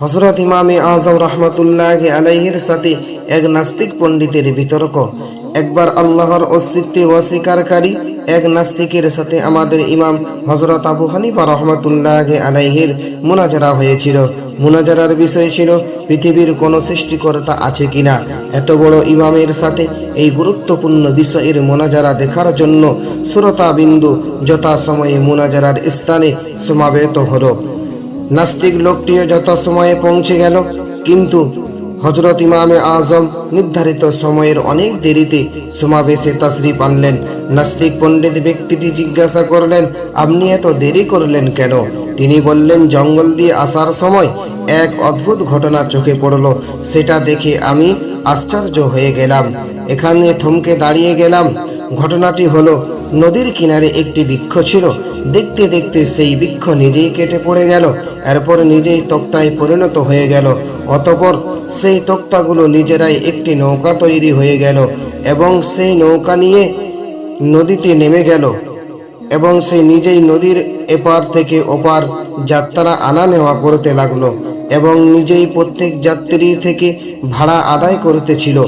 হজরত ইমামে আজম রহমতুল্লাহ আলাইহির সাথে এক নাস্তিক পণ্ডিতের বিতর্ক। একবার আল্লাহর অস্তিত্বে অস্বীকারী এক নাস্তিকের সাথে আমাদের ইমাম হজরত আবু হানিফা রহমতুল্লাহ আলাইহির মুনাজারা হয়েছিল। মুনাজারার বিষয় ছিল, পৃথিবীর কোনো সৃষ্টিকর্তা আছে কিনা? এত বড় ইমামের সাথে এই গুরুত্বপূর্ণ বিষয়ের মোনাজারা দেখার জন্য শ্রোতা বিন্দু যথাসময়ে মোনাজারার স্থানে সমাবেত হলো। নাস্তিক লোকটিও যত সময়ে পৌঁছে গেল, কিন্তু হজরত ইমামে আজম নির্ধারিত সময়ের অনেক দেরিতে সমাবেশে তশরিফ আনলেন। নাস্তিক পণ্ডিত ব্যক্তিটি জিজ্ঞাসা করলেন, আপনি এত দেরি করলেন কেন? তিনি বললেন, জঙ্গল দিয়ে আসার সময় এক অদ্ভুত ঘটনা চোখে পড়ল। সেটা দেখে আমি আশ্চর্য হয়ে গেলাম। এখানে থমকে দাঁড়িয়ে গেলাম। ঘটনাটি হলো নদীর কিনারে একটি বৃক্ষ ছিল। দেখতে দেখতে সেই বৃক্ষ নিজেই কেটে পড়ে গেল, এরপর নিজেই তক্তায় পরিণত হয়ে গেল। অতপর সেই তক্তাগুলো নিজেরাই একটি নৌকা তৈরি হয়ে গেল এবং সেই নৌকা নিয়ে নদীতে নেমে গেল এবং সে নিজেই নদীর এপার থেকে ওপার যাত্রা আনা নেওয়া করতে লাগল এবং নিজেই প্রত্যেক যাত্রী থেকে ভাড়া আদায় করতেছিল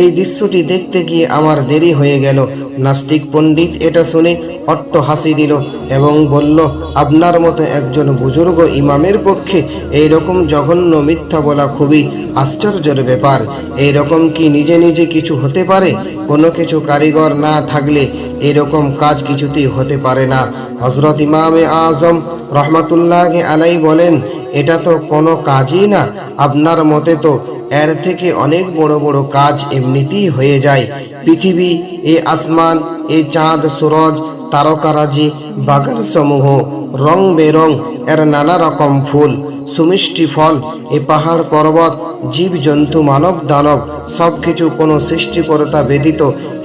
এই দৃশ্যটি দেখতে গিয়ে আমার দেরি হয়ে গেল। নাস্তিক পণ্ডিত এটা শুনে অট্ট হাসি দিল এবং বলল, আপনার মতো একজন বুজুর্গ ইমামের পক্ষে এই রকম জঘন্য মিথ্যা বলা খুবই আশ্চর্যের ব্যাপার। এই রকম কি নিজে নিজে কিছু হতে পারে? কোনো কিছু কারিগর না থাকলে এরকম কাজ কিছুতেই হতে পারে না। হজরত ইমামে আজম রহমাতুল্লাহ আলাই বলেন, এটা তো কোনো কাজই না। আপনার মতে তো এর থেকে অনেক বড় বড় কাজ এমনিতেই হয়ে যায়। পৃথিবী, এ আসমান, এ চাঁদ, সুরজ তারকারাজি বাগান সমূহ রং বেরং এর নানা রকম ফুল, সুমিষ্টি ফল, এ পাহাড় পর্বত জীব জন্তু মানব দানব সব কিছু কোনো সৃষ্টিকর্তা ব্যতীত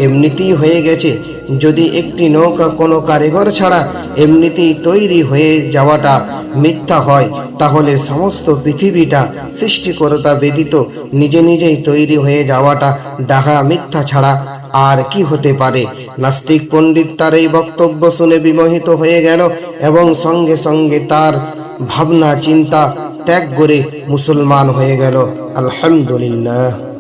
এমনিতেই হয়ে গেছে। যদি একটি নৌকা কোনো কারিগর ছাড়া এমনিতেই তৈরি হয়ে যাওয়াটা মিথ্যা হয়, তাহলে সমস্ত পৃথিবীটা সৃষ্টিকর্তা ব্যতীত নিজে নিজেই তৈরি হয়ে যাওয়াটা ডাহা মিথ্যা ছাড়া আর কি হতে পারে? নাস্তিক পণ্ডিত তার এই বক্তব্য শুনে বিমোহিত হয়ে গেল এবং সঙ্গে সঙ্গে তার ভাবনা, চিন্তা ত্যাগ করে মুসলমান হয়ে গেল। আলহামদুলিল্লাহ।